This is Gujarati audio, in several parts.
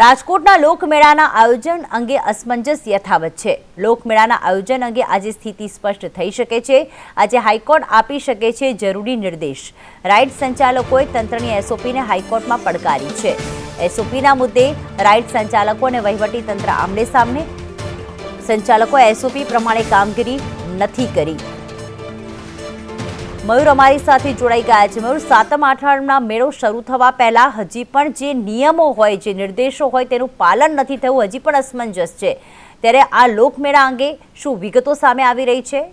રાજકોટના લોકમેળાના આયોજન અંગે અસમંજસ યથાવત છે. લોકમેળાના આયોજન અંગે આજે સ્થિતિ સ્પષ્ટ થઈ શકે છે. આજે હાઈકોર્ટ આપી શકે છે જરૂરી નિર્દેશ. રાઇડ સંચાલકોએ તંત્રની એસઓપીને હાઈકોર્ટમાં પડકારી છે. એસઓપીના મુદ્દે રાઇડ સંચાલકો અને વહીવટી તંત્ર આમને સામને. સંચાલકો એસઓપી પ્રમાણે કામગીરી નથી કરી. મયુર અમારી સાથે જોડાઈ ગયા છે. મયુર, સાતમ આઠમના મેળો શરૂ થવા પહેલા હજી પણ જે નિયમો હોય, જે નિર્દેશો હોય તેનું પાલન નથી થયું, હજી પણ અસમંજસ છે. ત્યારે આ લોકમેળા અંગે શું વિગતો સામે આવી રહી છે?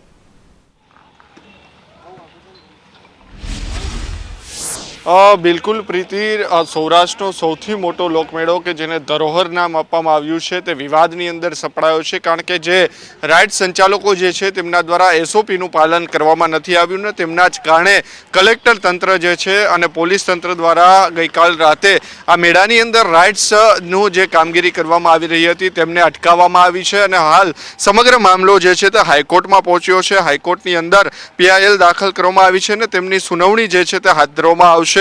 બિલકુલ પ્રીતિ સૌરાષ્ટ્રનો સૌથી મોટો લોકમેળો કે જેને ધરોહર નામ આપવામાં આવ્યું છે તે વિવાદની અંદર સપડાયો છે કારણ કે જે રાઇડ સંચાલકો જે છે તેમના દ્વારા એસઓપીનું પાલન કરવામાં નથી આવ્યું ને તેમના જ કારણે કલેક્ટર તંત્ર જે છે અને પોલીસ તંત્ર દ્વારા ગઈકાલ રાતે આ મેળાની અંદર રાઇડ્સનું જે કામગીરી કરવામાં આવી રહી હતી તેમને અટકાવવામાં આવી છે અને હાલ સમગ્ર મામલો જે છે તે હાઈકોર્ટમાં પહોંચ્યો છે. હાઈકોર્ટની અંદર પીઆઈએલ દાખલ કરવામાં આવી છે અને તેમની સુનાવણી જે છે તે હાથ ધરવામાં આવશે.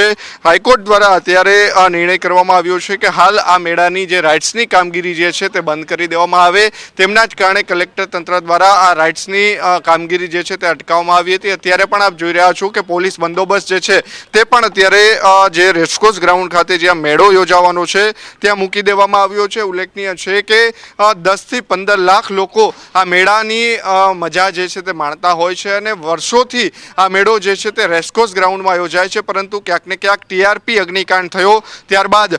હાઈકોર્ટ દ્વારા અત્યારે આ નિર્ણય કરવામાં આવ્યો છે કે હાલ આ મેળાની જે રાઇટ્સની કામગીરી જે છે તે બંધ કરી દેવામાં આવે. તેમના જ કારણે કલેક્ટર તંત્ર દ્વારા આ રાઇટ્સની કામગીરી જે છે તે અટકાવવામાં આવી હતી. અત્યારે પણ આપ જોઈ રહ્યા છો કે પોલીસ બંદોબસ્ત જે છે તે પણ અત્યારે જે રેસકોર્સ ગ્રાઉન્ડ ખાતે જ્યાં મેળો યોજાવાનો છે ત્યાં મૂકી દેવામાં આવ્યો છે. ઉલ્લેખનીય છે કે દસથી પંદર લાખ લોકો આ મેળાની મજા જે છે તે માણતા હોય છે અને વર્ષોથી આ મેળો જે છે તે રેસકોર્સ ગ્રાઉન્ડમાં યોજાય છે. પરંતુ ક્યાંક ને ક્યાંક ટીઆરપી અગ્નિકાંડ થયો. ત્યારબાદ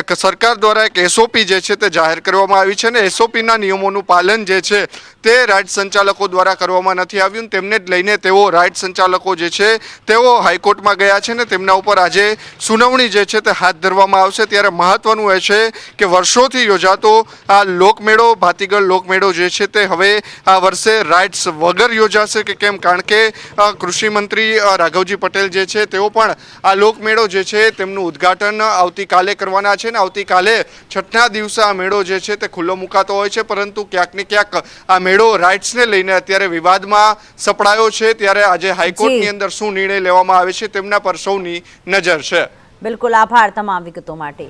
એક સરકાર દ્વારા એક એસઓપી જે છે તે જાહેર કરવામાં આવી છે અને એસઓપીના નિયમોનું પાલન જે છે તે રાઇટ સંચાલકો દ્વારા કરવામાં નથી આવ્યું. તેમને જ લઈને તેઓ રાઇડ સંચાલકો જે છે તેઓ હાઈકોર્ટમાં ગયા છે ને તેમના ઉપર આજે સુનાવણી જે છે તે હાથ ધરવામાં આવશે. ત્યારે મહત્વનું એ છે કે વર્ષોથી યોજાતો આ લોકમેળો, ભાતીગળ લોકમેળો જે છે તે હવે આ વર્ષે રાઇટ્સ વગર યોજાશે કે કેમ? કારણ કે કૃષિ મંત્રી રાઘવજી પટેલ જે છે તેઓ પણ આ લોકમેળો જે છે તેમનું ઉદ્ઘાટન આવતીકાલે કરવાના છે ને આવતીકાલે છઠ્ઠા દિવસે આ મેળો જે છે તે ખુલ્લો મુકાતો હોય છે પરંતુ ક્યાંક ને ક્યાંક આ મેળો રાઇટ્સને લઈને અત્યારે વિવાદમાં સપડાયો છે. ત્યારે આજે હાઈકોર્ટની અંદર શું નિર્ણય લેવામાં આવે છે તેમના પર સૌની નજર છે. બિલકુલ આભાર તમામ વિગતો માટે.